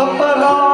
ربنا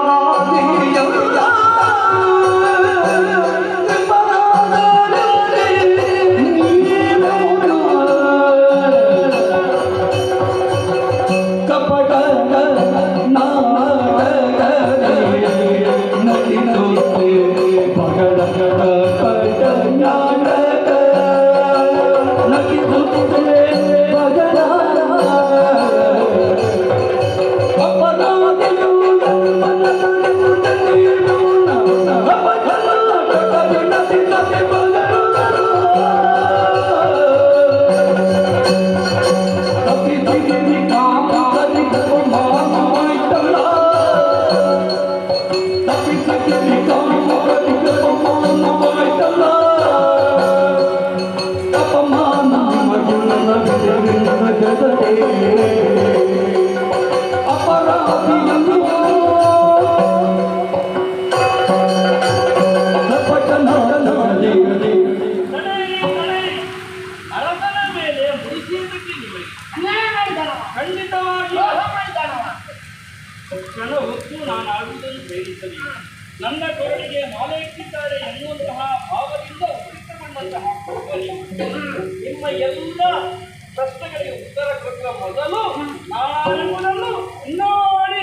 ಕ್ಷಣ ಹೊತ್ತು ನಾನು ಆಗುವುದನ್ನು ಪ್ರೇರಿಸಬೇಕು ನನ್ನ ಕೊರಳಿಗೆ ಮಾಲೆ ಇಟ್ಟಿದ್ದಾರೆ ಎನ್ನುವಂತಹ ಭಾವದಿಂದ. ನಿಮ್ಮ ಎಲ್ಲ ಪ್ರಶ್ನೆಗಳಿಗೆ ಉತ್ತರ ಕೊಡುವ ಮೊದಲು ನಾನೆಂಬುದನ್ನು ನೋಡಿ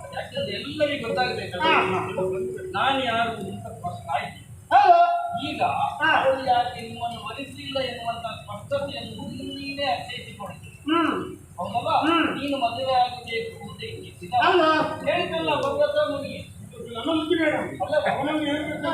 ಯಾಕಂದ್ರೆ ಎಲ್ಲರಿಗೂ ಗೊತ್ತಾಗಬೇಕಲ್ಲ ನಾನು ಯಾರು ಅಂತ ಸ್ಪಷ್ಟ ಆಯ್ತು. ಈಗ ಹಾ. ಅವಳು ಯಾಕೆ ನಿಮ್ಮನ್ನು ಒಲಿಸಿಲ್ಲ ಎನ್ನುವಂತ ಸ್ಪಷ್ಟತೆಯನ್ನು ನೀನೇ ಅರ್ಥೈಸಿಕೊಂಡಿದ್ದೆ ಹ್ಮ್. ಹೌದಲ್ವಾ. ನೀನು ಮದುವೆ ಆಗಬೇಕು ಅಂತ ಇಚ್ಛಿಸಿದ ಹೌದು. ಹೇಳಿದ್ದಲ್ಲ ಭಗವತ ಮುನಿಗೆ ಅಲ್ಲ ಅವನಿಗೆ ಹೇಳ್ಬೇಕು.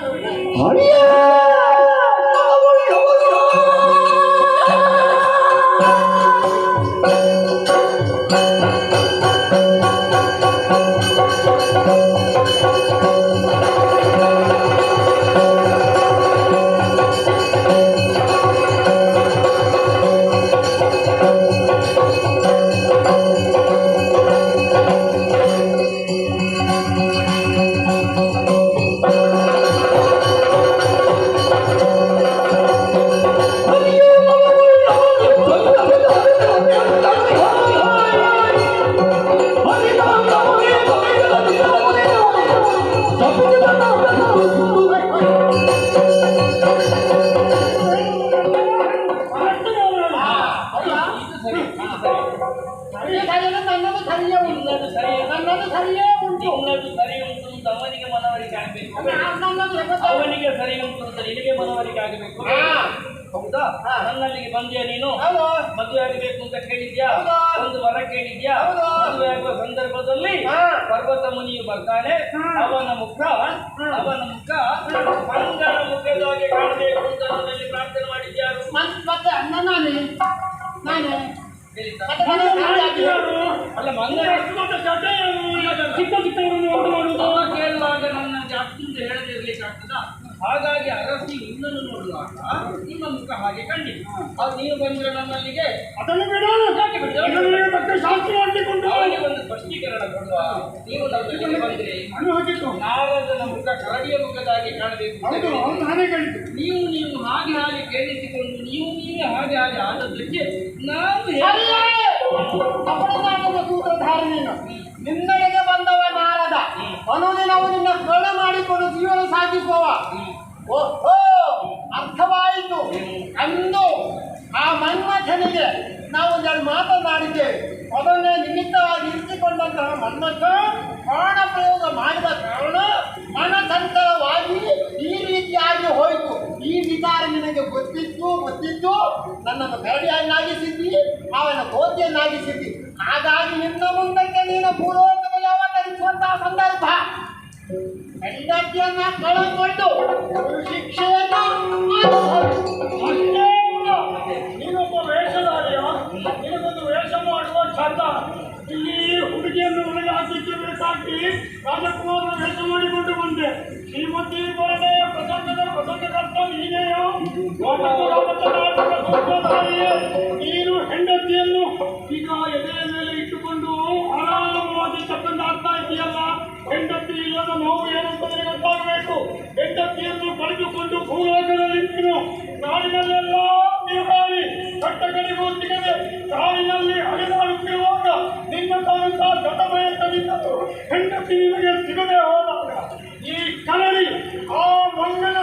ನಿನ್ನದು ಸರಿ ಉಂಟು ಅವನಿಗೆ ಮನವರಿಕೆ ಆಗಬೇಕು. ಅವನಿಗೆ ಸರಿ ಉಂಟು ಅಂತ ನಿನಗೆ ಮನವರಿಕೆ ಆಗಬೇಕು. ಹೌದಾ. ನನ್ನಲ್ಲಿಗೆ ಬಂದ್ಯಾ ನೀನು? ಮದುವೆ ಆಗಬೇಕು ಅಂತ ಕೇಳಿದ್ಯಾ. ಒಂದು ವರ ಕೇಳಿದ್ಯಾ? ಹೌದು. ಮದುವೆ ಆಗುವ ಸಂದರ್ಭದಲ್ಲಿ. ಪರ್ವತ ಮುನಿಯು ಬರ್ತಾನೆ. ಅವನ ಮುಖ ಅವನ ಮುಖ ಮಂಗನ ಮುಖದಾಗಿ ಕಾಣಬೇಕು ಅಂತ ನನ್ನಲ್ಲಿ ಪ್ರಾರ್ಥನೆ ಮಾಡಿದ್ಯಾರು ಮತ್- ಮತ್ತೆ ಅಣ್ಣ ನಾನೇ? ನಾನೇ? ಚಿಕ್ಕ ಚಿಕ್ಕವರನ್ನು ಉಂಟು ಮಾಡುವುದು. ಕೇಳುವಾಗ ನನ್ನ ಜಾಸ್ತಿ ಹೇಳದೆ ಇರ್ಲಿಕ್ಕೆ ಆಗ್ತದಾ? ಹಾಗಾಗಿ ಅರಸಿ ನಿನ್ನನ್ನು ನೋಡುವಾಗ ನಿಮ್ಮ ಮುಖ ಹಾಗೆ ಕಂಡಿತು ಅದು ನೀವು ಬಂದ್ರೆ ನಮ್ಮಲ್ಲಿಗೆ ಅದನ್ನು ಬೇಡ ಯಾಕೆ ಬಿಡು? ಮತ್ತೆ ಶಾಸ್ತ್ರ ಮಾಡಿಕೊಂಡು ಅವನಿಗೆ ಒಂದು ಸ್ಪಷ್ಟೀಕರಣ ಕೊಡುವ ನೀವು ನಮ್ಮಲ್ಲಿಗೆ ಬಂದ್ರೆ ಮಣ್ಣು ಹಾಕಿತ್ತು ನಾರದನ ಮುಖ ಕರಡಿಯ ಮುಖದಾಗಿ ಕಾಣಬೇಕು ಹೌದು. ಅವ್ನು ನಾನೇ ನೀವು ನೀವು ಹಾಗೆ ಹಾಗೆ ಕೇಳಿಸಿಕೊಂಡು ನೀವು ನೀವು ಹಾಗೆ ಹಾಗೆ ಆದದ್ದಕ್ಕೆ ನಾವು ಹೇಗೆ- ನಿನ್ನಡೆಗೆ ಬಂದವ ನಾರದ ಅನುದಿನವು ನಿನ್ನ ಕರುಣೆ ಮಾಡಿಕೊಂಡು ಜೀವನ ಸಾಗಿಸುವವ ಓಹೋ, ಅರ್ಥವಾಯಿತು. ಅಂದು ಆ ಮನ್ಮಥನಿಗೆ ನಾವು ಒಂದೆರಡು ಮಾತನಾಡಿದ್ದೇವೆ ಅದನ್ನೇ ನಿಮಿತ್ತವಾಗಿ ಇರಿಸಿಕೊಂಡಂತಹ ಮನ್ಮಥ ಪ್ರಾಣ ಪ್ರಯೋಗ ಮಾಡಿದ ಕಾರಣ ಮನಸಂತರವಾಗಿ ಈ ರೀತಿಯಾಗಿ ಹೋಯಿತು. ಈ ವಿಚಾರ ನಿನಗೆ ಗೊತ್ತಿತ್ತು ಗೊತ್ತಿತ್ತು. ನನ್ನನ್ನು ಕರಡಿಯನ್ನಾಗಿಸಿದ್ದಿ, ಅವನ ಗೋತಿಯನ್ನಾಗಿಸಿದ್ದಿ ಹಾಗಾಗಿ ನಿನ್ನ ಮುಂದಕ್ಕೆ ಹೆಂಡತಿಯನ್ನ ಕಳಕೊಂಡು ಶಿಕ್ಷೆಯನ್ನು. ಅಷ್ಟೇ. ನೀನೊಬ್ಬ ವೇಷಧಾರಿಯ, ನಿನಗೊಂದು ವೇಷ ಮಾಡುವ ಇಲ್ಲಿ ಹುಡುಗಿಯನ್ನು ಒಳಗೆ ಹಾಕಿಕ್ಕೆ ಬೇಕಾಗಿ ರಾಜಕುಮಾರನ ಮಾಡಿಕೊಂಡು ಬಂದೆ. ಶ್ರೀಮತಿ ಬರಡೆ ಪ್ರಸಂಗದ ಪ್ರಸಂಗಕರ್ತ ನೀನೆಯೋ? ಸೂತ್ರಧಾರಿಯೇ ನೀನು ಹೆಂಡತಿಯನ್ನು ಈಗ ಎದೆಯ ಮೇಲೆ ಇಟ್ಟುಕೊಂಡು ಆರಾಮವಾಗಿ ಚಕ್ಕಂದ ಆಗ್ತಾ ಇದೆಯಲ್ಲ ಹೆಂಡತಿ ಇಲ್ಲದ ನೋವು ಏನು ಅಂತ ನಿನಗೆ ಗೊತ್ತಾಗಬೇಕು ಹೆಂಡತಿಯನ್ನು ಪಡೆದುಕೊಂಡು ಭೂಲೋಕದಲ್ಲಿದ್ದನು ನಾಡಿನಲ್ಲೆಲ್ಲ ತಿರುಗಾಡಿ ಕಟ್ಟಕಡೆಗೂ ಸಿಗದೆ ಕಾಡಿನಲ್ಲಿ ಅಲೆದಾಡುತ್ತಿರುವಾಗ ನಿನ್ನ ತಾನು ಸಹ ಗತಭಯಕ್ಕನಿದ್ದರು ಹೆಂಡತಿ ನಿನಗೆ ಸಿಗದೆ ಹೋದಾಗ ಈ ಕರಡಿ ಆ ಮಂಗನ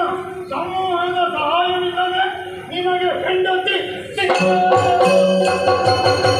ಸಮೂಹದ ಸಹಾಯವಿಲ್ಲದೆ ನಿನಗೆ ಹೆಂಡತಿ ಸಿಗದ